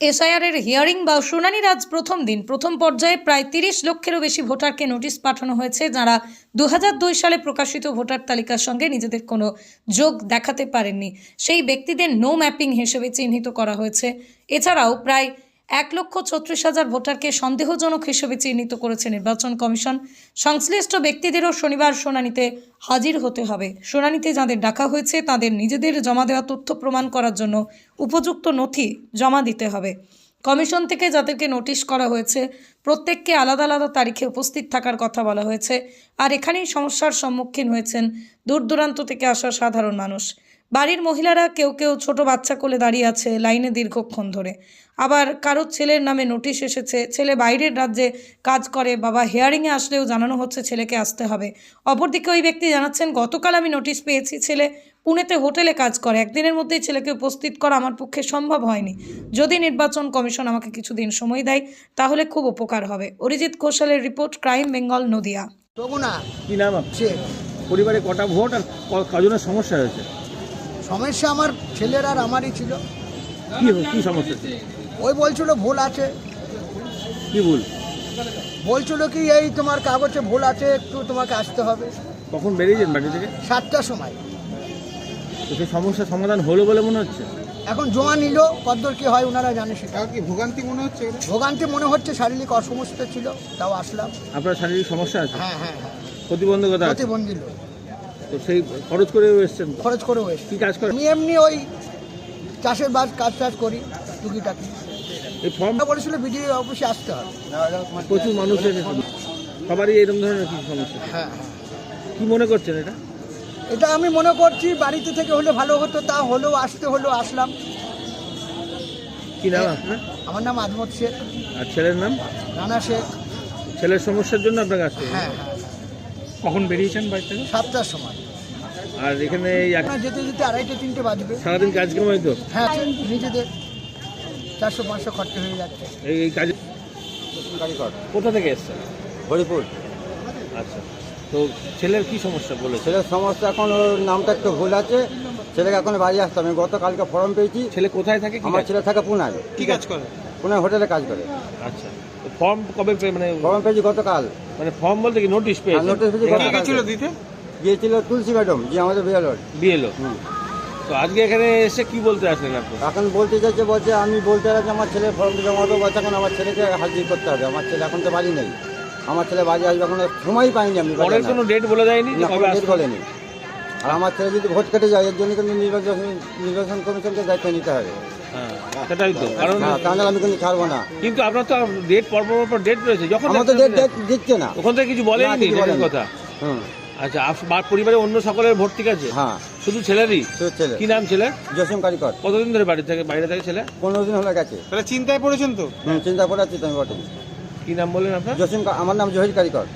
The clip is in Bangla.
এসআইআরের হিয়ারিং বা শুনানির আজ প্রথম দিন। প্রথম পর্যায়ে প্রায় তিরিশ লক্ষেরও বেশি ভোটারকে নোটিশ পাঠানো হয়েছে, যারা দু হাজার দুই সালে প্রকাশিত ভোটার তালিকার সঙ্গে নিজেদের কোনো যোগ দেখাতে পারেননি। সেই ব্যক্তিদের নো ম্যাপিং হিসেবে চিহ্নিত করা হয়েছে। এছাড়াও প্রায় এক লক্ষ ছত্রিশ হাজার ভোটারকে সন্দেহজনক হিসেবে চিহ্নিত করেছে নির্বাচন কমিশন। সংশ্লিষ্ট ব্যক্তিদেরও শনিবার শুনানিতে হাজির হতে হবে। শুনানিতে যাদের ডাকা হয়েছে, তাদের নিজেদের জমা দেওয়া তথ্য প্রমাণ করার জন্য উপযুক্ত নথি জমা দিতে হবে। কমিশন থেকে যাদেরকে নোটিশ করা হয়েছে, প্রত্যেককে আলাদা আলাদা তারিখে উপস্থিত থাকার কথা বলা হয়েছে। আর এখানেই সমস্যার সম্মুখীন হয়েছেন দূর দূরান্ত থেকে আসা সাধারণ মানুষ। বাড়ির মহিলারা কেউ কেউ ছোট বাচ্চা কোলে দাঁড়িয়ে আছে লাইনে দীর্ঘক্ষণ ধরে। আবার কারও ছেলের নামে নোটিশ এসেছে ছেলে বাইরের রাজ্যে কাজ করে বাবা হেয়ারিংয়ে আসলেও জানানো হচ্ছে ছেলেকে আসতে হবে। অপরদিকে ওই ব্যক্তি জানাচ্ছেন গতকাল আমি নোটিশ পেয়েছি ছেলে পুনেতে হোটেলে কাজ করে একদিনের মধ্যেই ছেলেকে উপস্থিত করা আমার পক্ষে সম্ভব হয়নি। যদি নির্বাচন কমিশন আমাকে কিছুদিন সময় দেয় তাহলে খুব উপকার হবে। অরিজিৎ ঘোষালের রিপোর্ট ক্রাইম বেঙ্গল নদিয়া। কি নাম পরিবারে কটা ভোট আর কজনের সমস্যা হয়েছে? সমস্যা আমার ছেলের আর আমারই ছিল। কি কি সমস্যা ছিল? ওই বলছিল ভুল আছে। কি ভুল? বলছিল কি এই তোমার কাগজে ভুল আছে একটু তোমাকে আসতে হবে। কখন বেরিয়ে বেরিয়েছেন বাড়ি থেকে? সাতটার সময়। তো সেই সমস্যার সমাধান হলো বলে মনে হচ্ছে? এখন জমা নিল কদ্দর কি হয় ওনারা জানে সেটা। কি ভোগান্তি মনে হচ্ছে ভোগান্তি মনে হচ্ছে শারীরিক অসমস্যা ছিল তাও আসলাম। আপনার শারীরিক সমস্যা আছে? হ্যাঁ হ্যাঁ হ্যাঁ। প্রতিবন্ধকতা আছে? প্রতিবন্ধী লোক। তো সেই খরচ করে এসছেন? খরচ করে হয়েছে কি কাজ করেন? আমি এমনি ওই চাষের বাস কাজ টাজ করি টুকিটাকি। এই ফর্ম ওরা বলেছিল বিডিও অফিসে আসতে হবে। প্রচুর মানুষের সবারই এরকম ধরনের কি সমস্যা। হ্যাঁ হ্যাঁ। কি মনে করছেন এটা? এটা আমি মনে করছি বাড়িতে থেকে হলে ভালো হতো তা হলেও আসতে হলেও আসলাম। কি নাম আপনার? আমার নাম আজমত শেখ। আর ছেলের নাম? রানা শেখ। ছেলের সমস্যার জন্য আপনার কাছে হ্যাঁ হ্যাঁ। কখন বেরিয়েছেন বাড়ি থেকে? সাতটার সময়। আর এখানে এই এক- যেতে যেতে আড়াইটে তিনটে বাজবে। সারাদিন কাজ কামাই তো? হ্যাঁ নিজেদের চারশো পাঁচশো খরচা হয়ে যাচ্ছে। এই এই কাজে কোথা থেকে এসছেন? হরিপুর। আচ্ছা। তো ছেলের কি সমস্যা বলেছে? ছেলের সমস্যা এখন ওর নামটা একটু ভুল আছে। ছেলেকে এখন বাড়ি আসতে হবে। গতকালকে ফর্ম পেয়েছি। ছেলে কোথায় থাকে কি আমার কাজ? ছেলে থাকে পুনায়। কি কাজ করে? পুনায় হোটেলে কাজ করে। আচ্ছা। ফর্ম কবে পে- মানে ফর্ম পেয়েছি গতকাল। মানে ফর্ম বলতে কি নোটিশ পেয়েছে? নোটিশ পেয়েছি কে গতকাল। গেছিল দিতে? গিয়েছিল তুলসী ম্যাডাম যে আমাদের বিয়ালোর বিএলও তো আজকে এখানে এসে কি বলতে আসলেন আপনি? এখন বলতে চাইছে বলছে আমি বলতে চাইছি আমার ছেলে ফর্ম জমা দেবো বলছে এখন আমার ছেলেকে হাজির করতে হবে। আমার ছেলে এখন তো বাড়ি নেই। আমার ছেলে বাড়ি আসবে এখন সময় পাইনি আমি। বাড়ি পরের আনার। কোনো ডেট বলে দেয়নি যে না, কবে কোনো ডেট আসবে? বলেনি। আর আমার ছেলে যদি ভোট কেটে যায় এর জন্য কিন্তু নির্বাচন নির্বাচন কমিশনকে দায়িত্ব নিতে হবে। হ্যাঁ সেটাই তো কারণ হ্যাঁ তা নাহলে আমি কিন্তু ছাড়বো না। কিন্তু আপনার তো ডেট পর পর পর ডেট রয়েছে যখন আমার তো ডেট ডেট দিচ্ছে না। ওখান থেকে কিছু বলেনি ডেটের কথা? হুম। আচ্ছা পরিবারে অন্য সকলের ভোট ঠিক আছে? হ্যাঁ। শুধু ছেলেরই? ছেলে। কি নাম ছেলে? জসিম কারিকর। কতদিন ধরে বাড়ি থেকে বাইরে থেকে ছেলে? পনেরো দিন হলে গেছে। তাহলে চিন্তায় পড়েছেন তো? হুম চিন্তা করে আছি তো আমি বটে। কি নাম বললেন আপনার? জসিম আমার নাম জহির কারিকর।